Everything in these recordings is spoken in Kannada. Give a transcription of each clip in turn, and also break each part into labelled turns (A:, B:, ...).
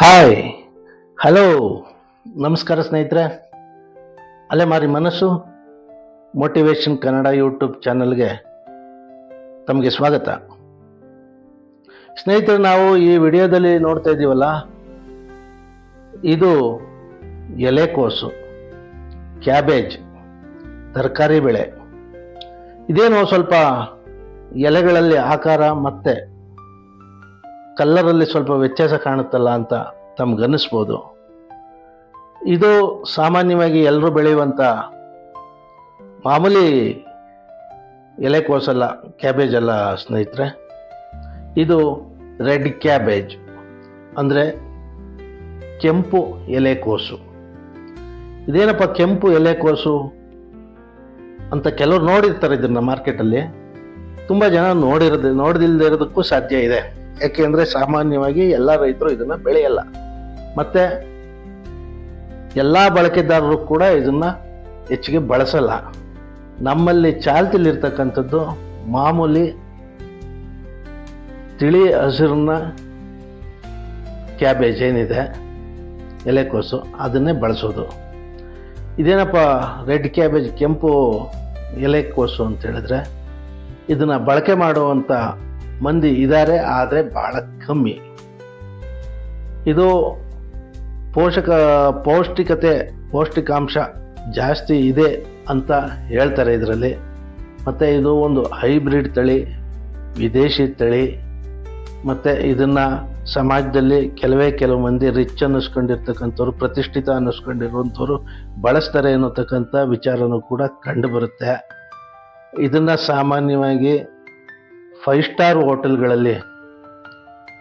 A: ಹಾಯ್ ಹಲೋ ನಮಸ್ಕಾರ ಸ್ನೇಹಿತರೆ. ಅಲೆ ಮಾರಿ ಮನಸ್ಸು. ಮೋಟಿವೇಶನ್ ಕನ್ನಡ ಯೂಟ್ಯೂಬ್ ಚಾನಲ್ಗೆ ತಮಗೆ ಸ್ವಾಗತ. ಸ್ನೇಹಿತರೆ, ನಾವು ಈ ವಿಡಿಯೋದಲ್ಲಿ ನೋಡ್ತಾ ಇದ್ದೀವಲ್ಲ, ಇದು ಎಲೆಕೋಸು ಕ್ಯಾಬೇಜ್, ತರಕಾರಿ ಬೆಳೆ. ಇದೇನು ಸ್ವಲ್ಪ ಎಲೆಗಳಲ್ಲಿ ಆಕಾರ ಮತ್ತೆ ಕಲ್ಲರಲ್ಲಿ ಸ್ವಲ್ಪ ವ್ಯತ್ಯಾಸ ಕಾಣುತ್ತಲ್ಲ ಅಂತ ತಮ್ಗನ್ನಿಸ್ಬೋದು ಇದು ಸಾಮಾನ್ಯವಾಗಿ ಎಲ್ಲರೂ ಬೆಳೆಯುವಂಥ ಮಾಮೂಲಿ ಎಲೆಕೋಸಲ್ಲ ಕ್ಯಾಬೇಜ್ ಅಲ್ಲ ಸ್ನೇಹಿತರೆ. ಇದು ರೆಡ್ ಕ್ಯಾಬೇಜ್ ಅಂದರೆ ಕೆಂಪು ಎಲೆಕೋಸು ಇದೇನಪ್ಪ ಕೆಂಪು ಎಲೆಕೋಸು ಅಂತ ಕೆಲವರು ನೋಡಿರ್ತಾರೆ ಇದನ್ನ ಮಾರ್ಕೆಟಲ್ಲಿ. ತುಂಬ ಜನ ನೋಡಿರೋದು ನೋಡದಿಲ್ಲದೆ ಇರೋದಕ್ಕೂ ಸಾಧ್ಯ ಇದೆ. ಯಾಕೆಂದರೆ ಸಾಮಾನ್ಯವಾಗಿ ಎಲ್ಲ ರೈತರು ಇದನ್ನು ಬೆಳೆಯಲ್ಲ. ಮತ್ತು ಎಲ್ಲ ಬಳಕೆದಾರರು ಕೂಡ ಇದನ್ನು ಹೆಚ್ಚಿಗೆ ಬಳಸಲ್ಲ. ನಮ್ಮಲ್ಲಿ ಚಾಲ್ತಿಲಿರ್ತಕ್ಕಂಥದ್ದು ಮಾಮೂಲಿ ತಿಳಿ ಹಸಿರನ್ನ ಕ್ಯಾಬೇಜ್ ಏನಿದೆ ಎಲೆಕೋಸು ಅದನ್ನೇ ಬಳಸೋದು. ಇದೇನಪ್ಪ ರೆಡ್ ಕ್ಯಾಬೇಜ್ ಕೆಂಪು ಎಲೆಕೋಸು ಅಂತ ಹೇಳಿದ್ರೆ ಇದನ್ನು ಬಳಕೆ ಮಾಡುವಂಥ ಮಂದಿ ಇದ್ದಾರೆ ಆದರೆ ಭಾಳ ಕಮ್ಮಿ. ಇದು ಪೋಷಕ, ಪೌಷ್ಟಿಕತೆ, ಪೌಷ್ಟಿಕಾಂಶ ಜಾಸ್ತಿ ಇದೆ ಅಂತ ಹೇಳ್ತಾರೆ ಇದರಲ್ಲಿ. ಮತ್ತು ಇದು ಒಂದು ಹೈಬ್ರಿಡ್ ತಳಿ, ವಿದೇಶಿ ತಳಿ. ಮತ್ತು ಇದನ್ನು ಸಮಾಜದಲ್ಲಿ ಕೆಲವೇ ಕೆಲವು ಮಂದಿ ರಿಚ್ ಅನ್ನಿಸ್ಕೊಂಡಿರ್ತಕ್ಕಂಥವ್ರು, ಪ್ರತಿಷ್ಠಿತ ಅನ್ನಿಸ್ಕೊಂಡಿರುವಂಥವ್ರು ಬಳಸ್ತಾರೆ ಅನ್ನತಕ್ಕಂಥ ವಿಚಾರನೂ ಕೂಡ ಕಂಡುಬರುತ್ತೆ ಇದನ್ನು ಸಾಮಾನ್ಯವಾಗಿ ಫೈವ್ ಸ್ಟಾರ್ ಹೋಟೆಲ್ಗಳಲ್ಲಿ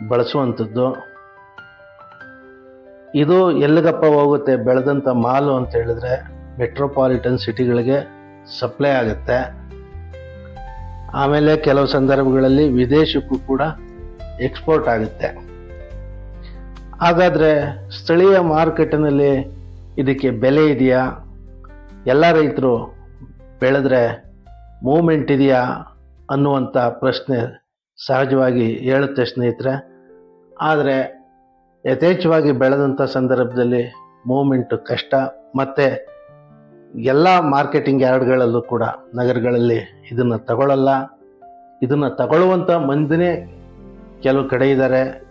A: ಬಳಸುವಂಥದ್ದು. ಇದು ಎಲ್ಲಿಗಪ್ಪ ಹೋಗುತ್ತೆ, ಬೆಳೆದಂಥ ಮಾಲು ಅಂತ ಹೇಳಿದ್ರೆ ಮೆಟ್ರೋಪಾಲಿಟನ್ ಸಿಟಿಗಳಿಗೆ ಸಪ್ಲೈ ಆಗುತ್ತೆ. ಆಮೇಲೆ ಕೆಲವು ಸಂದರ್ಭಗಳಲ್ಲಿ ವಿದೇಶಕ್ಕೂ ಕೂಡ ಎಕ್ಸ್ಪೋರ್ಟ್ ಆಗುತ್ತೆ. ಹಾಗಾದರೆ ಸ್ಥಳೀಯ ಮಾರುಕಟ್ಟೆನಲ್ಲಿ ಇದಕ್ಕೆ ಬೆಲೆ ಇದೆಯಾ? ಎಲ್ಲ ರೈತರು ಬೆಳೆದ್ರೆ ಮೂಮೆಂಟ್ ಇದೆಯಾ? ಅನ್ನುವಂಥ ಪ್ರಶ್ನೆ ಸಹಜವಾಗಿ ಹೇಳುತ್ತೆ ಸ್ನೇಹಿತರೆ. ಆದರೆ ಯಥೇಚ್ಛವಾಗಿ ಬೆಳೆದಂಥ ಸಂದರ್ಭದಲ್ಲಿ ಮೂಮೆಂಟು ಕಷ್ಟ, ಮತ್ತು ಎಲ್ಲ ಮಾರ್ಕೆಟಿಂಗ್ ಯಾರ್ಡ್ಗಳಲ್ಲೂ ಕೂಡ ನಗರಗಳಲ್ಲಿ ಇದನ್ನು ತಗೊಳ್ಳಲ್ಲ ಇದನ್ನು ತಗೊಳ್ಳುವಂಥ ಮಂದಿನೇ ಕೆಲವು ಕಡೆ ಇದ್ದಾರೆ.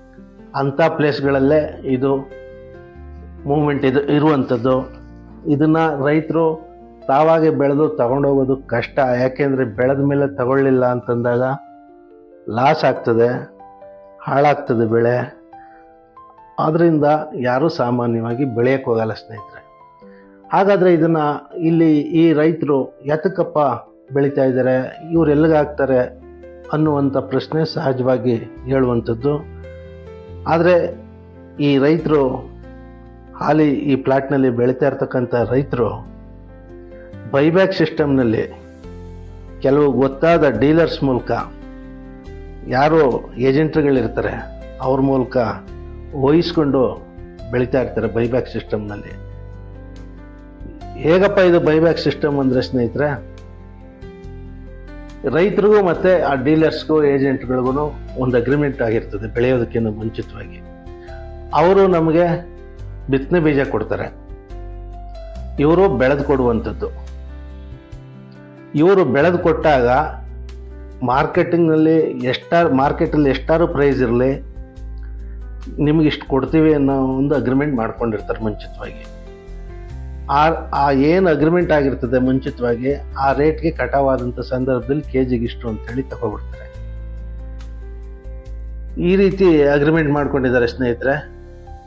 A: ಅಂಥ ಪ್ಲೇಸ್ಗಳಲ್ಲೇ ಇದು ಮೂಮೆಂಟ್ ಇದು ಇರುವಂಥದ್ದು. ಇದನ್ನು ರೈತರು ತಾವಾಗೆ ಬೆಳೆದು ತಗೊಂಡೋಗೋದು ಕಷ್ಟ. ಯಾಕೆಂದರೆ ಬೆಳೆದ ಮೇಲೆ ತಗೊಳ್ಳಿಲ್ಲ ಅಂತಂದಾಗ ಲಾಸ್ ಆಗ್ತದೆ, ಹಾಳಾಗ್ತದೆ ಬೆಳೆ. ಆದ್ದರಿಂದ ಯಾರೂ ಸಾಮಾನ್ಯವಾಗಿ ಬೆಳೆಯೋಕ್ಕೆ ಹೋಗಲ್ಲ ಸ್ನೇಹಿತರೆ. ಹಾಗಾದರೆ ಇದನ್ನು ಇಲ್ಲಿ ಈ ರೈತರು ಯಾತಕ್ಕಪ್ಪ ಬೆಳೀತಾ ಇದ್ದಾರೆ, ಇವ್ರು ಎಲ್ಲಿಗಾಗ್ತಾರೆ ಅನ್ನುವಂಥ ಪ್ರಶ್ನೆ ಸಹಜವಾಗಿ ಹೇಳುವಂಥದ್ದು. ಆದರೆ ಈ ರೈತರು ಹಾಲಿ ಈ ಪ್ಲಾಟ್ನಲ್ಲಿ ಬೆಳೀತಾ ಇರ್ತಕ್ಕಂಥ ರೈತರು ಬೈಬ್ಯಾಕ್ ಸಿಸ್ಟಮ್ನಲ್ಲಿ ಕೆಲವು ಗೊತ್ತಾದ ಡೀಲರ್ಸ್ ಮೂಲಕ ಯಾರು ಏಜೆಂಟ್ಗಳಿರ್ತಾರೆ ಅವ್ರ ಮೂಲಕ ವಹಿಸ್ಕೊಂಡು ಬೆಳೀತಾ ಇರ್ತಾರೆ ಬೈಬ್ಯಾಕ್ ಸಿಸ್ಟಮ್ನಲ್ಲಿ ಹೇಗಪ್ಪ ಇದು ಬೈಬ್ಯಾಕ್ ಸಿಸ್ಟಮ್ ಅಂದರೆ ಸ್ನೇಹಿತರೆ, ರೈತರಿಗೂ ಮತ್ತು ಆ ಡೀಲರ್ಸ್ಗೂ ಏಜೆಂಟ್ಗಳಿಗೂ ಒಂದು ಅಗ್ರಿಮೆಂಟ್ ಆಗಿರ್ತದೆ ಬೆಳೆಯೋದಕ್ಕಿಂತ ಮುಂಚಿತವಾಗಿ. ಅವರು ನಮಗೆ ಬಿತ್ತನೆ ಬೀಜ ಕೊಡ್ತಾರೆ. ಇವರು ಬೆಳೆದು ಕೊಡುವಂಥದ್ದು. ಇವರು ಬೆಳೆದು ಕೊಟ್ಟಾಗ ಮಾರ್ಕೆಟಿಂಗ್ನಲ್ಲಿ ಎಷ್ಟಾರು, ಮಾರ್ಕೆಟಲ್ಲಿ ಎಷ್ಟಾರು ಪ್ರೈಸ್ ಇರಲಿ, ನಿಮಗೆ ಇಷ್ಟು ಕೊಡ್ತೀವಿ ಅನ್ನೋ ಒಂದು ಅಗ್ರಿಮೆಂಟ್ ಮಾಡ್ಕೊಂಡಿರ್ತಾರೆ ಮುಂಚಿತವಾಗಿ. ಆ ಆ ಏನು ಅಗ್ರಿಮೆಂಟ್ ಆಗಿರ್ತದೆ ಮುಂಚಿತವಾಗಿ, ಆ ರೇಟ್ಗೆ ಕಟಾವಾದಂಥ ಸಂದರ್ಭದಲ್ಲಿ ಕೆ ಜಿಗೆ ಇಷ್ಟು ಅಂತೇಳಿ ತಗೊಬಿಡ್ತಾರೆ ಈ ರೀತಿ ಅಗ್ರಿಮೆಂಟ್ ಮಾಡ್ಕೊಂಡಿದ್ದಾರೆ ಸ್ನೇಹಿತರೆ.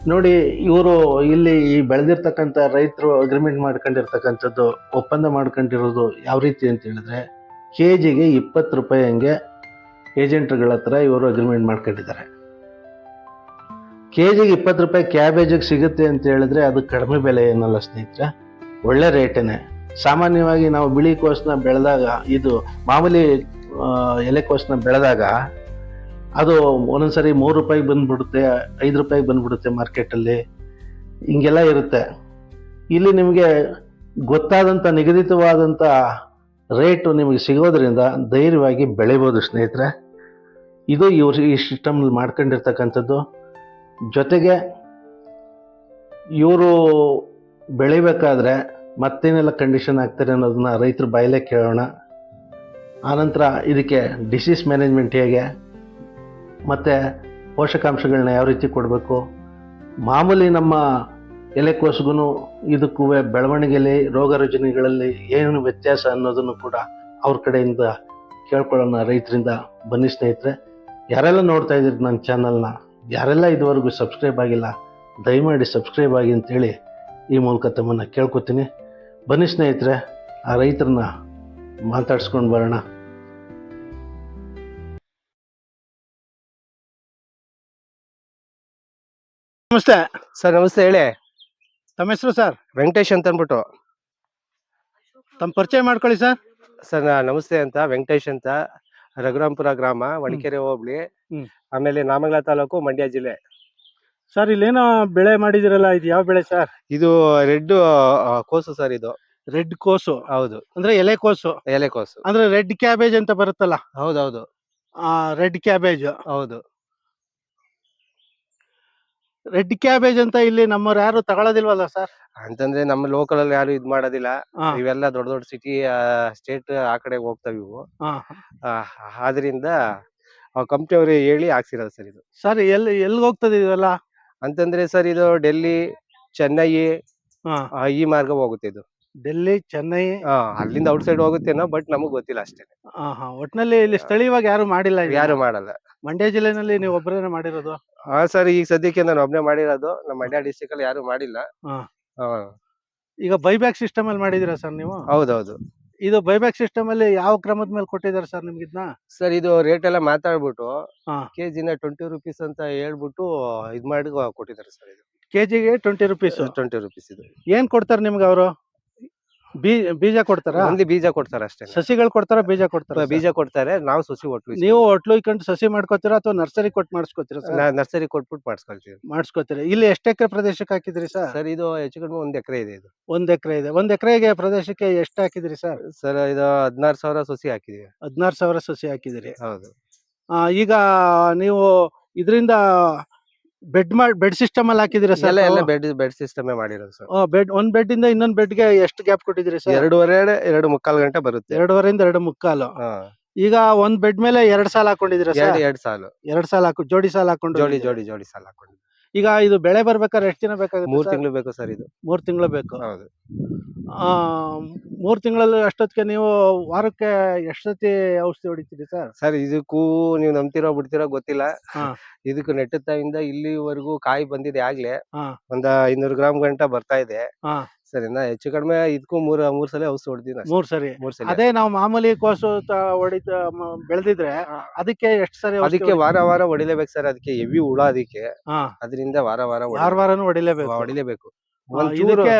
A: ನೋಡಿ, ಇವರು ಇಲ್ಲಿ ಈ ಬೆಳೆದಿರ್ತಕ್ಕಂಥ ರೈತರು ಅಗ್ರಿಮೆಂಟ್ ಮಾಡ್ಕೊಂಡಿರ್ತಕ್ಕಂಥದ್ದು, ಒಪ್ಪಂದ ಮಾಡ್ಕೊಂಡಿರೋದು ಯಾವ ರೀತಿ ಅಂತ ಹೇಳಿದ್ರೆ ಕೆ ಜಿಗೆ ಇಪ್ಪತ್ತು ರೂಪಾಯಿ ಹಂಗೆ ಏಜೆಂಟ್ಗಳ ಹತ್ರ ಇವರು ಅಗ್ರಿಮೆಂಟ್ ಮಾಡ್ಕೊಂಡಿದ್ದಾರೆ. ಕೆ ಜಿಗೆ ಇಪ್ಪತ್ತು ರೂಪಾಯಿ ಕ್ಯಾಬೇಜಿಗೆ ಸಿಗುತ್ತೆ ಅಂತ ಹೇಳಿದ್ರೆ ಅದು ಕಡಿಮೆ ಬೆಲೆ ಏನಲ್ಲ ಸ್ನೇಹಿತರೆ, ಒಳ್ಳೆ ರೇಟೇನೆ. ಸಾಮಾನ್ಯವಾಗಿ ನಾವು ಬಿಳಿ ಕೋಸನ್ನ ಬೆಳೆದಾಗ, ಇದು ಮಾಮೂಲಿ ಎಲೆಕೋಸನ್ನ ಬೆಳೆದಾಗ ಅದು ಒಂದೊಂದ್ಸರಿ ಮೂರು ರೂಪಾಯಿಗೆ ಬಂದ್ಬಿಡುತ್ತೆ, ಐದು ರೂಪಾಯಿಗೆ ಬಂದ್ಬಿಡುತ್ತೆ ಮಾರ್ಕೆಟಲ್ಲಿ. ಹಿಂಗೆಲ್ಲ ಇರುತ್ತೆ. ಇಲ್ಲಿ ನಿಮಗೆ ಗೊತ್ತಾದಂಥ, ನಿಗದಿತವಾದಂಥ ರೇಟು ನಿಮಗೆ ಸಿಗೋದ್ರಿಂದ ಧೈರ್ಯವಾಗಿ ಬೆಳಿಬೋದು ಸ್ನೇಹಿತರೆ. ಇದು ಇವರು ಈ ಸಿಸ್ಟಮ್ನಲ್ಲಿ ಮಾಡ್ಕೊಂಡಿರ್ತಕ್ಕಂಥದ್ದು. ಜೊತೆಗೆ
B: ಇವರು ಬೆಳಿಬೇಕಾದ್ರೆ ಮತ್ತೇನೆಲ್ಲ ಕಂಡೀಷನ್ ಆಗ್ತಾರೆ ಅನ್ನೋದನ್ನ ರೈತರ ಬಾಯಲ್ಲೇ ಕೇಳೋಣ. ಆನಂತರ ಇದಕ್ಕೆ ಡಿಸೀಸ್ ಮ್ಯಾನೇಜ್ಮೆಂಟ್ ಹೇಗೆ? ಮತ್ತು ಪೋಷಕಾಂಶಗಳನ್ನ ಯಾವ ರೀತಿ ಕೊಡಬೇಕು? ಮಾಮೂಲಿ ನಮ್ಮ ಎಲೆಕೋಸ್ಗೂ ಇದಕ್ಕೂ ಬೆಳವಣಿಗೆಯಲ್ಲಿ ರೋಗ ರುಜಿನಗಳಲ್ಲಿ ಏನು ವ್ಯತ್ಯಾಸ ಅನ್ನೋದನ್ನು ಕೂಡ ಅವ್ರ ಕಡೆಯಿಂದ ಕೇಳ್ಕೊಳ್ಳೋಣ ರೈತರಿಂದ. ಬನ್ನಿ ಸ್ನೇಹಿತರೆ, ಯಾರೆಲ್ಲ ನೋಡ್ತಾ ಇದ್ದೀರಿ ನನ್ನ ಚಾನಲ್ನ, ಯಾರೆಲ್ಲ ಇದುವರೆಗೂ ಸಬ್ಸ್ಕ್ರೈಬ್ ಆಗಿಲ್ಲ, ದಯಮಾಡಿ ಸಬ್ಸ್ಕ್ರೈಬ್ ಆಗಿ ಅಂತೇಳಿ ಈ ಮೂಲಕ ತಮ್ಮನ್ನು ಕೇಳ್ಕೊತೀನಿ. ಬನ್ನಿ ಸ್ನೇಹಿತರೆ, ಆ ರೈತರನ್ನ ಮಾತಾಡ್ಸ್ಕೊಂಡು ಬರೋಣ. ನಮಸ್ತೆ.
C: ಸರ್ ನಮಸ್ತೆ ಹೇಳಿ.
B: ತಮ್ಮ ಹೆಸರು ಸರ್?
C: ವೆಂಕಟೇಶ್ ಅಂತ ಅಂದ್ಬಿಟ್ಟು.
B: ತಮ್ಮ ಪರಿಚಯ ಮಾಡ್ಕೊಳ್ಳಿ ಸರ್.
C: ಸರ್ ನಾ- ನಮಸ್ತೆ ಅಂತ ವೆಂಕಟೇಶ್ ಅಂತ. ರಘುರಾಂಪುರ ಗ್ರಾಮ ವಣಿಕೆರೆ ಹೋಬಳಿ.
B: ಹ್ಮ್.
C: ಆಮೇಲೆ ನಾಮಂಗಲ ತಾಲೂಕು ಮಂಡ್ಯ ಜಿಲ್ಲೆ.
B: ಸರ್ ಇಲ್ಲೇನೋ ಬೆಳೆ ಮಾಡಿದಿರಲ್ಲ ಇದು ಯಾವ ಬೆಳೆ ಸರ್?
C: ಇದು ರೆಡ್ ಕೋಸು ಸರ್ ಇದು.
B: ರೆಡ್ ಕೋಸು?
C: ಹೌದು.
B: ಅಂದ್ರೆ ಎಲೆ ಕೋಸು?
C: ಎಲೆ ಕೋಸು.
B: ಅಂದ್ರೆ ರೆಡ್ ಕ್ಯಾಬೇಜ್ ಅಂತ ಬರುತ್ತಲ್ಲ?
C: ಹೌದೌದು.
B: Red cabbage.
C: ಹೌದು.
B: ರೆಡ್ ಕ್ಯಾಬೇಜ್ ಅಂತ ಇಲ್ಲಿ ನಮ್ಮವ್ರು ಯಾರು ತಗೊಳ್ಳೋದಿಲ್ವಲ್ಲ ಸರ್?
C: ಅಂತಂದ್ರೆ ನಮ್ಮ ಲೋಕಲ್ ಅಲ್ಲಿ ಯಾರು ಇದ್ ಮಾಡೋದಿಲ್ಲ. ಇವೆಲ್ಲ ದೊಡ್ಡ ದೊಡ್ಡ ಸಿಟಿ ಸ್ಟೇಟ್ ಆ ಕಡೆ ಹೋಗ್ತಾವ ಇವು. ಆ, ಆದ್ರಿಂದ ಕಂಪ್ನಿ ಅವರು ಹೇಳಿ ಹಾಕ್ಸಿರೋದು ಸರ್ ಇದು.
B: ಸರ್ ಎಲ್ಲಿ ಎಲ್ಲಿ ಹೋಗ್ತದೆ ಇದೆಲ್ಲ
C: ಅಂತಂದ್ರೆ ಸರ್ ಇದು ಡೆಲ್ಲಿ ಚೆನ್ನೈ
B: ಹಾ.
C: ಆ, ಈ ಮಾರ್ಗ ಹೋಗುತ್ತೆ ಇದು.
B: ಡೆಲ್ಲಿ ಚೆನ್ನೈ
C: ಆ, ಅಲ್ಲಿಂದ ಔಟ್ ಸೈಡ್ ಹೋಗುತ್ತೇನೋ ಬಟ್ ನಮಗ್ ಗೊತ್ತಿಲ್ಲ ಅಷ್ಟೇ.
B: ಹಾ ಒಟ್ನಲ್ಲಿ ಇಲ್ಲಿ ಸ್ಥಳೀಯವಾಗಿ ಯಾರು ಮಾಡಿಲ್ಲ ಇದನ್ನ.
C: ಯಾರು ಮಾಡಲ್ಲ.
B: ಮಂಡ್ಯ ಜಿಲ್ಲೆನಲ್ಲಿ ನೀವು ಒಬ್ಬರೇನೆ ಮಾಡಿರೋದು?
C: ಹಾ ಸರ್ ಈಗ ಸದ್ಯಕ್ಕೆ ನಾನು ಒಬ್ನೇ ಮಾಡಿರೋದು. ನಮ್ಮ ಮಂಡ್ಯ ಡಿಸ್ಟಿಕ್ ಅಲ್ಲಿ ಯಾರು ಮಾಡಿಲ್ಲ.
B: ಹಾ.
C: ಹಾ,
B: ಈಗ ಬೈಬ್ಯಾಕ್ ಸಿಸ್ಟಮ್ ಅಲ್ಲಿ ಮಾಡಿದಿರಾ ಸರ್ ನೀವು?
C: ಹೌದೌದು.
B: ಇದು ಬೈಬ್ಯಾಕ್ ಸಿಸ್ಟಮ್ ಅಲ್ಲಿ ಯಾವ ಕ್ರಮದ ಮೇಲೆ ಕೊಟ್ಟಿದ್ದಾರೆ ಸರ್ ನಿಮ್ಗೆ ಇದನ್ನ
C: ಸರ್ ಇದು ರೇಟ್ ಎಲ್ಲ ಮಾತಾಡ್ಬಿಟ್ಟು
B: ಹಾ.
C: ಕೆಜಿನ ಟ್ವೆಂಟಿ ರುಪೀಸ್ ಅಂತ ಹೇಳ್ಬಿಟ್ಟು ಇದ್ ಮಾಡಿ ಕೊಟ್ಟಿದ್ದಾರೆ ಸರ್ ಇದು.
B: ಕೆಜಿಗೆ ಟ್ವೆಂಟಿ ರುಪೀಸ್
C: ಟ್ವೆಂಟಿ ರುಪೀಸ್ ಇದು.
B: ಏನ್ ಕೊಡ್ತಾರೆ ನಿಮ್ಗೆ ಅವರು? ಬೀಜ ಕೊಡ್ತಾರಾ?
C: ಒಂದೇ ಬೀಜ ಕೊಡ್ತಾರೆ ಅಷ್ಟೇ.
B: ಸಸಿಗಳು ಕೊಡ್ತಾರ ಬೀಜ ಕೊಡ್ತಾರ
C: ಬೀಜ ಕೊಡ್ತಾರೆ ನಾವು ಸಸಿ ಒಟ್ಟು
B: ನೀವು ಹೊಟ್ಲು ಇಕ್ಕೊಂಡು ಸಸಿ ಮಾಡ್ಕೋತೀರಾ ಅಥವಾ ನರ್ಸರಿ ಕೊಟ್ಟು ಮಾಡಿಸ್ಕೋತೀರಾ ಸರ್?
C: ನರ್ಸರಿ ಕೊಟ್ಬಿಟ್ಟು ಮಾಡಿಸ್ಕೊಳ್ತೀವಿ.
B: ಮಾಡಿಸ್ಕೋತೀರಾ? ಇಲ್ಲಿ ಎಷ್ಟು ಎಕರೆ ಪ್ರದೇಶಕ್ಕೆ ಹಾಕಿದ್ರಿ ಸರ್?
C: ಸರ್ ಇದು ಹೆಚ್ಚು ಕಡಿಮೆ ಒಂದ್ ಎಕರೆ ಇದೆ ಇದು.
B: ಒಂದ್ ಎಕರೆ ಇದೆ. ಒಂದ್ ಎಕರೆಗೆ ಪ್ರದೇಶಕ್ಕೆ ಎಷ್ಟು ಹಾಕಿದ್ರಿ ಸರ್?
C: ಸರ್ ಇದು ಹದಿನಾರು ಸಾವಿರ ಸಸಿ ಹಾಕಿದೀವಿ.
B: ಹದಿನಾರು ಸಾವಿರ ಸಸಿ ಹಾಕಿದಿರಿ.
C: ಹೌದು.
B: ಈಗ ನೀವು ಇದರಿಂದ ಬೆಡ್ ಮಾಡ್ ಬೆಡ್ ಸಿಸ್ಟಮ್ ಅಲ್ಲಿ ಹಾಕಿದಿರ ಸರ್
C: ಎಲ್ಲ ಎಲ್ಲ ಬೆಡ್ ಬೆಡ್ ಸಿಸ್ಟಮೇ ಮಾಡಿರೋದು ಸರ್
B: ಬೆಡ್ ಒಂದ್ ಬೆಡ್ ಇಂದ ಇನ್ನೊಂದ್ ಬೆಡ್ಗೆ ಎಷ್ಟು ಗ್ಯಾಪ್ ಕೊಟ್ಟಿದ್ರಿ ಸರ್
C: ಎರಡೂವರೆ ಎರಡು ಮುಕ್ಕಾಲು ಗಂಟೆ ಬರುತ್ತೆ.
B: ಎರಡೂವರೆಯಿಂದ ಎರಡು ಮುಕ್ಕಾಲು. ಈಗ ಒಂದ್ ಬೆಡ್ ಮೇಲೆ ಎರಡ್ ಸಾಲ ಹಾಕೊಂಡಿದ್ದೀರಾ
C: ಎರಡ್
B: ಸರ್
C: ಎರಡ್ ಸಾಲು.
B: ಎರಡ್ ಸಾಲ ಹಾಕು ಜೋಡಿ ಸಾಲ ಹಾಕೊಂಡು
C: ಜೋಡಿ ಜೋಡಿ ಜೋಡಿ ಸಾಲ ಹಾಕೊಂಡು
B: ಈಗ ಇದು ಬೆಳೆ ಬರ್ಬೇಕಾದ್ರೆ ಎಷ್ಟು ದಿನ ಬೇಕಾಗುತ್ತೆ
C: ಮೂರ್? ತಿಂಗಳು ಬೇಕು ಸರ್ ಇದು
B: ಮೂರ್ ತಿಂಗಳು ಬೇಕು
C: ಹೌದು
B: ಆ, ಮೂರ್ ತಿಂಗಳಲ್ಲಿ ಅಷ್ಟೊತ್ತಿಗೆ ನೀವು ವಾರಕ್ಕೆ ಎಷ್ಟೊತ್ತಿ ಔಷಧಿ ಹೊಡಿತೀರಿ ಸರ್
C: ಸರ್ ಇದಕ್ಕೂ ನೀವು ನಂಬ್ತಿರೋ ಬಿಡ್ತಿರೋ ಗೊತ್ತಿಲ್ಲ
B: ಹಾ.
C: ನೆಟ್ಟ ನೆಟ್ಟತಾಯಿಂದ ಇಲ್ಲಿವರೆಗೂ ಕಾಯಿ ಬಂದಿದೆ ಆಗ್ಲೇ
B: ಹಾ.
C: ಒಂದ್ ಐನೂರು ಗ್ರಾಮ್ ಗಂಟ ಬರ್ತಾ ಇದೆ
B: ಹಾ.
C: ಸರಿನಾ ಹೆಚ್ಚು ಕಡಿಮೆ ಇದಕ್ಕೂ ಮೂರ್ ಮೂರ್ ಸಲ ಔಷಧಿ ಹೊಡೆದಿನ
B: ಮೂರ್ ಸರಿ.
C: ಮೂರ್ ಸರಿ
B: ಅದೇ ನಾವು ಮಾಮೂಲಿ ಕೋಸು ಹೊಡಿತ ಬೆಳೆದಿದ್ರೆ ಅದಕ್ಕೆ ಎಷ್ಟು ಸರಿ
C: ಅದಕ್ಕೆ ವಾರ ವಾರ ಹೊಡಿಲೇಬೇಕು ಸರ್ ಅದಕ್ಕೆ ಹೆವಿ ಹುಳ ಅದಕ್ಕೆ. ಅದರಿಂದ ವಾರ ವಾರ
B: ವಾರ ವಾರನು ಹೊಡಿಲೇಬೇಕು.
C: ಹೊಡಿಲೇಬೇಕು.
B: ಇದಕ್ಕೆ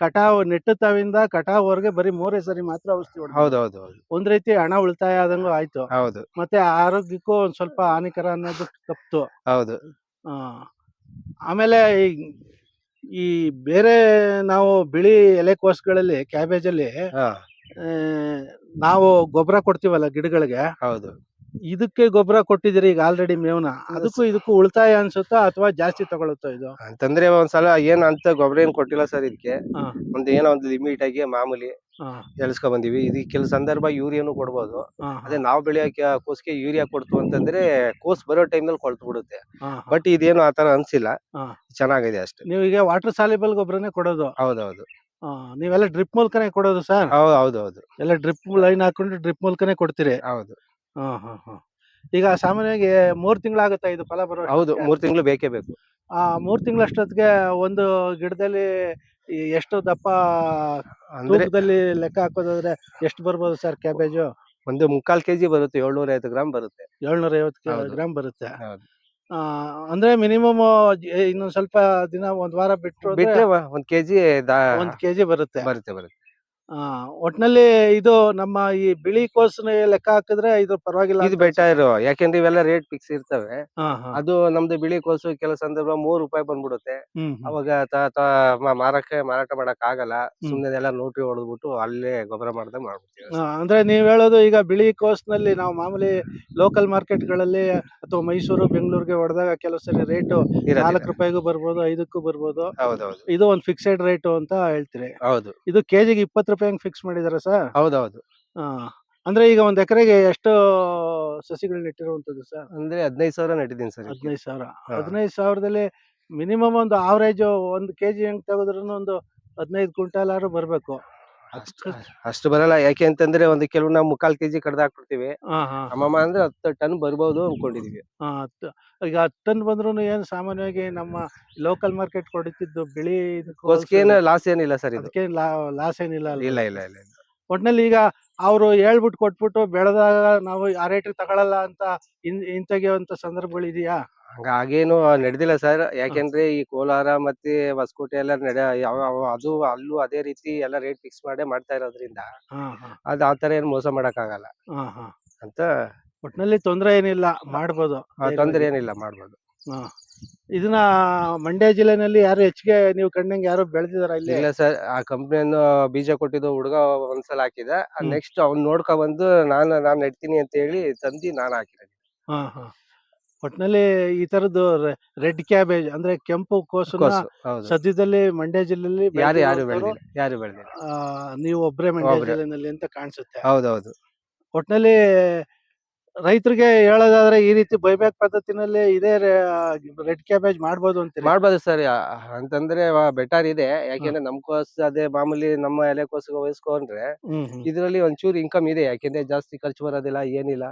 B: ಕಟಾವ್ ನೆಟ್ಟುತ್ತಾವಿಂದ ಕಟಾವ್ ವರ್ಗೆ ಬರೀ ಮೂರೇ ಸರಿ ಮಾತ್ರ ಔಷಧಿ ಹೌದೌದು
C: ಹೌದು ಹೌದು ಹೌದು
B: ಒಂದ್ ರೀತಿ ಹಣ ಉಳಿತಾಯ ಆದಂಗೂ ಆಯ್ತು.
C: ಹೌದು.
B: ಮತ್ತೆ ಆರೋಗ್ಯಕ್ಕೂ ಒಂದ್ ಸ್ವಲ್ಪ ಹಾನಿಕರ ಅನ್ನೋದು ತಪ್ಪು.
C: ಹೌದು.
B: ಆ, ಆಮೇಲೆ ಈ- ಬೇರೆ ನಾವು ಬಿಳಿ ಎಲೆಕೋಸುಗಳಲ್ಲಿ ಕ್ಯಾಬೇಜ್ ಅಲ್ಲಿ
C: ಹಾ.
B: ಆ, ನಾವು ಗೊಬ್ಬರ ಕೊಡ್ತೀವಲ್ಲ ಗಿಡಗಳಿಗೆ
C: ಹೌದು.
B: ಇದಕ್ಕೆ ಗೊಬ್ಬರ ಕೊಟ್ಟಿದ್ದೀರಿ ಈಗ ಆಲ್ರೆಡಿ ಮೇವ್ನ. ಅದಕ್ಕೂ ಇದಕ್ಕೂ ಉಳಿತಾಯ ಅನ್ಸುತ್ತಾ ಅಥವಾ ಜಾಸ್ತಿ ತಗೊಳುತ್ತೋ ಇದು?
C: ಅಂತಂದ್ರೆ ಒಂದ್ಸಲ ಏನ್ ಅಂತ ಗೊಬ್ಬರ ಏನ್ ಕೊಟ್ಟಿಲ್ಲ ಸರ್ ಇದಕ್ಕೆ. ಒಂದು ಏನೋ ಒಂದು ಲಿಮಿಟ್ ಆಗಿ ಮಾಮೂಲಿ ಎಳ್ಸ್ಕೊಂಡ್ ಬಂದಿವಿ. ಇದು ಕೆಲ ಸಂದರ್ಭ ಯೂರಿಯಾನು ಕೊಡ್ಬೋದು. ಅದೇ ನಾವು ಬೆಳೆಯೋಕೆ ಕೋಸ್ಗೆ ಯೂರಿಯಾ ಕೊಡ್ತು ಅಂತಂದ್ರೆ ಕೋಸ್ ಬರೋ ಟೈಮ್ನಲ್ಲಿ ಕೊಳ್ತು ಬಿಡುತ್ತೆ. ಬಟ್ ಇದೇನು ಆತರ ಅನ್ಸಿಲ್ಲ. ಚೆನ್ನಾಗಿದೆ ಅಷ್ಟೇ.
B: ನೀವು ಈಗ ವಾಟರ್ ಸಾಲಿಬಲ್ ಗೊಬ್ಬರನೇ ಕೊಡೋದು.
C: ಹೌದೌದು.
B: ನೀವೆಲ್ಲ ಡ್ರಿಪ್ ಮೂಲಕನೇ ಕೊಡೋದು ಸರ್?
C: ಹೌದು ಹೌದು ಹೌದು.
B: ಎಲ್ಲ ಡ್ರಿಪ್ ಲೈನ್ ಹಾಕೊಂಡು ಡ್ರಿಪ್ ಮೂಲಕನೇ ಕೊಡ್ತೀರಿ.
C: ಹೌದು.
B: ಹಾ ಹಾ ಹಾ ಈಗ ಸಾಮಾನ್ಯವಾಗಿ ಮೂರ್ ತಿಂಗಳಾಗುತ್ತಾ ಇದು ಫಲ ಬರೋ
C: ಹೌದು? ಮೂರ್ ತಿಂಗಳು ಬೇಕೇ ಬೇಕು
B: ಆ ಮೂರ್ ತಿಂಗಳಷ್ಟೊತ್ತಿಗೆ ಒಂದು ಗಿಡದಲ್ಲಿ ಈ ಎಷ್ಟು ದಪ್ಪ
C: ಅಂದ್ರೆ
B: ತೂಕದಲ್ಲಿ ಲೆಕ್ಕ ಹಾಕೋದಾದ್ರೆ ಎಷ್ಟು ಬರ್ಬೋದು ಸರ್ ಕ್ಯಾಬೇಜು
C: ಒಂದು ಮುಕ್ಕಾಲ್ ಕೆಜಿ ಬರುತ್ತೆ ಏಳ್ನೂರ ಐವತ್ತು ಗ್ರಾಮ್ ಬರುತ್ತೆ
B: ಏಳ್ನೂರ ಐವತ್ತು
C: ಹೌದು.
B: ಗ್ರಾಮ್ ಬರುತ್ತೆ
C: ಹೌದು.
B: ಆ, ಅಂದ್ರೆ ಮಿನಿಮಮ್ ಇನ್ನೊಂದ್ ಸ್ವಲ್ಪ ದಿನ ಒಂದ್ ವಾರ ಬಿಟ್ಟು ಅಂದ್ರೆ
C: ಬಿಟ್ರೆ ಒಂದ್ ಕೆಜಿ
B: ಒಂದ್ ಕೆಜಿ ಬರುತ್ತೆ
C: ಬರುತ್ತೆ ಬರುತ್ತೆ
B: ಆ, ಒಟ್ನಲ್ಲಿ ಇದು ನಮ್ಮ ಈ ಬಿಳಿ ಕೋಸ್ನ ಲೆಕ್ಕ ಹಾಕಿದ್ರೆ ಇದು ಪರವಾಗಿಲ್ಲ
C: ಇದು ಬೆಟರ್ ಯಾಕಂದ್ರೆ ಇವೆಲ್ಲ ರೇಟ್ ಫಿಕ್ಸ್ ಇರ್ತವೆ. ಅದು ನಮ್ದು ಬಿಳಿ ಕೋಸು ಕೆಲವು ಸಂದರ್ಭ ಮೂರ್ ರೂಪಾಯಿ ಬಂದ್ಬಿಡುತ್ತೆ. ಅವಾಗ ತ- ತ- ಮ- ಮಾರಕ್ಕೆ ಮಾರಾಟ ಮಾಡಕ್ ಆಗಲ್ಲ.
B: ಸುಮ್ಮನೆ
C: ಸುಮ್ನೆ ಎಲ್ಲ ನೋಟ್ರಿ ಹೊಡೆದ್ಬಿಟ್ಟು ಅಲ್ಲೇ ಗೊಬ್ಬರ ಮಾಡ್ದಂಗ್ ಮಾಡ್ಬಿಡ್ತೀವಿ
B: ಆ, ಅಂದ್ರೆ ನೀವ್ ಹೇಳೋದು ಈಗ ಬಿಳಿ ಕೋಸ್ನಲ್ಲಿ ನಾವು ಮಾಮೂಲಿ ಲೋಕಲ್ ಮಾರ್ಕೆಟ್ಗಳಲ್ಲಿ ಅಥವಾ ಮೈಸೂರು ಬೆಂಗಳೂರಿಗೆ ಹೊಡೆದಾಗ ಕೆಲವು ಸರಿ ರೇಟ್
C: ಇರೋದಿಲ್ಲ.
B: ನಾಲ್ಕು ರೂಪಾಯಿಗೂ ಬರ್ಬೋದು ಐದಕ್ಕೂ ಬರ್ಬೋದು.
C: ಹೌದೌದು.
B: ಇದು ಒಂದು ಫಿಕ್ಸೆಡ್ ರೇಟ್ ಅಂತ ಹೇಳ್ತೀರಿ.
C: ಹೌದು.
B: ಇದು ಕೆಜಿಗೆ ಇಪ್ಪತ್ತು ರೂಪಾಯಿ ಫಿಕ್ಸ್ ಮಾಡಿದಾರೆ ಸರ್?
C: ಹೌದೌದು.
B: ಅಂದ್ರೆ ಈಗ ಒಂದ್ ಎಕರೆಗೆ ಎಷ್ಟು ಸಸಿಗಳು ನೆಟ್ಟಿರುವಂತದ್ದು ಸರ್?
C: ಅಂದ್ರೆ ಹದಿನೈದು ಸಾವಿರ ನೆಟ್ಟಿದ್ದೀನಿ ಸರ್.
B: ಹದಿನೈದು ಸಾವಿರ. ಹದಿನೈದು ಸಾವಿರದಲ್ಲಿ ಮಿನಿಮಮ್ ಒಂದು ಆವರೇಜ್ ಒಂದು ಕೆಜಿ ಹೆಂಗ್ ತೆಗೆದ್ರು ಒಂದು ಹದಿನೈದು ಕ್ವಿಂಟಾಲ್ ಆದ್ರೂ ಬರ್ಬೇಕು.
C: ಅಷ್ಟು ಅಷ್ಟು ಬರಲ್ಲ. ಯಾಕೆ ಅಂತಂದ್ರೆ ಒಂದು ಕೆಲವು ನಾವು ಮುಕ್ಕಾಲ್ ಕೆಜಿ ಕಡ್ದು ಹಾಕ್ಬಿಡ್ತೀವಿ.
B: ಹಾ ಹಾ
C: ಅಮ್ಮಮ್ಮ ಅಂದ್ರೆ ಹತ್ತು ಟನ್ ಬರ್ಬೋದು ಅನ್ಕೊಂಡಿದೀವಿ.
B: ಹಾ, ಹತ್ತು- ಈಗ ಹತ್ತನ್ ಬಂದ್ರು ಏನು ಸಾಮಾನ್ಯವಾಗಿ ನಮ್ಮ ಲೋಕಲ್ ಮಾರ್ಕೆಟ್ ಕೊಡುತ್ತಿದ್ದು ಬಿಳಿ ಇದಕ್ಕೆ
C: ಕೋಸ್ಕೇನು ಲಾಸ್ ಏನಿಲ್ಲ ಸರ್ ಇದು.
B: ಅದಕ್ಕೆ ಲಾಸ್ ಏನಿಲ್ಲ ಅಲ್ವಾ?
C: ಇಲ್ಲ ಇಲ್ಲ ಇಲ್ಲ ಇಲ್ಲ.
B: ಒಟ್ನಲ್ಲಿ ಈಗ ಅವರು ಹೇಳ್ಬಿಟ್ಟು ಕೊಟ್ಬಿಟ್ಟು ಬೆಳೆದಾಗ ನಾವು ಆ ರೇಟ್ ತಗೊಳಲ್ಲ ಅಂತ ಹಿಂತೆಗೆಯುವಂತ ಸಂದರ್ಭಗಳು ಇದೆಯಾ?
C: ಹಾಗೇನು ನಡೆದಿಲ್ಲ ಸರ್. ಯಾಕೆಂದ್ರೆ ಈ ಕೋಲಾರ ಮತ್ತೆ ಹೊಸಕೋಟೆ ಎಲ್ಲ ನಡೆ ಯಾವ ಯಾವ- ಅದು ಅಲ್ಲೂ ಅದೇ ರೀತಿ ಎಲ್ಲ ರೇಟ್ ಫಿಕ್ಸ್ ಮಾಡೇ ಮಾಡ್ತಾ ಇರೋದ್ರಿಂದ
B: ಹಾ ಹಾ.
C: ಅದ್ ಆ ತರ ಏನ್ ಮೋಸ ಮಾಡಕ್ ಆಗಲ್ಲ
B: ಹಾ ಹಾ.
C: ಅಂತ
B: ಒಟ್ನಲ್ಲಿ ತೊಂದರೆ ಏನಿಲ್ಲ ಮಾಡ್ಬೋದು.
C: ಆ, ತೊಂದ್ರೆ ಏನಿಲ್ಲ ಮಾಡ್ಬೋದು.
B: ಹಾ. ಇದನ್ನ ಮಂಡ್ಯ ಜಿಲ್ಲೆನಲ್ಲಿ ಯಾರು ಹೆಚ್ಚಿಗೆ ನೀವು ಕಂಡಂಗೆ ಯಾರು ಬೆಳೆದಿದಾರ ಇಲ್ಲಿ?
C: ಇಲ್ಲ ಸರ್ ಆ ಕಂಪ್ನಿಯನ್ನು ಬೀಜ ಕೊಟ್ಟಿದ್ದು ಹುಡುಗ ಒಂದ್ಸಲ ಹಾಕಿದ.
B: ಹ್ಮ್.
C: ನೆಕ್ಸ್ಟ್ ಅವ್ನ್ ನೋಡ್ಕೊ ಬಂದು ನಾನು ನಾನ್ ನೆಡ್ತೀನಿ ಅಂತ ಹೇಳಿ ತಂದಿ ನಾನ್ ಹಾಕಿರೋದು.
B: ಹಾ ಹಾ. ಒಟ್ನಲ್ಲಿ ಈ ತರದ್ದು ರೆಡ್ ಕ್ಯಾಬೇಜ್ ಅಂದ್ರೆ ಕೆಂಪು
C: ಕೋಸು, ಹೌದು.
B: ಸದ್ಯದಲ್ಲಿ ಮಂಡ್ಯ ಜಿಲ್ಲೆಯಲ್ಲಿ
C: ಯಾರು ಯಾರು ಬೆಳೆದಿಲ್ಲ ಯಾರು ಬೆಳೆದಿಲ್ಲ.
B: ನೀವು ಒಬ್ರೆ ಮಂಡ್ಯ
C: ಒಬ್ರೇ.
B: ಜಿಲ್ಲೆನಲ್ಲಿ ಅಂತ ಕಾಣಿಸುತ್ತೆ.
C: ಹೌದೌದು.
B: ಒಟ್ನಲ್ಲಿ ರೈತರಿಗೆ ಹೇಳೋದಾದ್ರೆ ಈ ರೀತಿ ಬೈಬ್ಯಾಕ್ ಪದ್ಧತಿನಲ್ಲಿ ಇದೇ ರೆಡ್ ಕ್ಯಾಬೇಜ್ ಮಾಡ್ಬೋದು ಅಂತ
C: ಮಾಡ್ಬೋದು ಸರ್ ಅಂತಂದ್ರೆ ಬೆಟರ್ ಇದೆ. ಯಾಕೆಂದ್ರೆ ನಮ್ ಕೋಸ್ ಅದೇ ಮಾಮೂಲಿ ನಮ್ಮ ಎಲೆಕೋಸ್ಗೆ ವಹಿಸ್ಕೊಂಡ್ರೆ ಇದರಲ್ಲಿ ಒಂಚೂರು ಇನ್ಕಮ್ ಇದೆ. ಯಾಕೆಂದ್ರೆ ಜಾಸ್ತಿ ಖರ್ಚು ಬರೋದಿಲ್ಲ ಏನಿಲ್ಲ.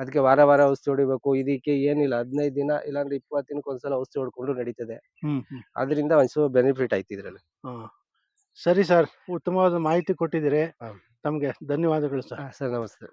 C: ಅದಕ್ಕೆ ವಾರ ವಾರ ಔಷಧಿ ಹೊಡಿಬೇಕು ಇದಕ್ಕೆ ಏನಿಲ್ಲ. ಹದಿನೈದು ದಿನ ಇಲ್ಲಾಂದ್ರೆ ಇಪ್ಪತ್ತು ದಿನಕ್ಕೆ ಒಂದ್ಸಲ ಔಷಧಿ ಹೊಡ್ಕೊಂಡು ನಡೀತದೆ. ಅದರಿಂದ ಒಂಚೂರು ಬೆನಿಫಿಟ್ ಆಯ್ತು ಇದ್ರಲ್ಲಿ.
B: ಸರಿ ಸರ್ ಉತ್ತಮವಾದ ಮಾಹಿತಿ ಕೊಟ್ಟಿದ್ದೀರಿ. ತಮಗೆ ಧನ್ಯವಾದಗಳು ಸರ್.
C: ಸರ್ ನಮಸ್ತೆ.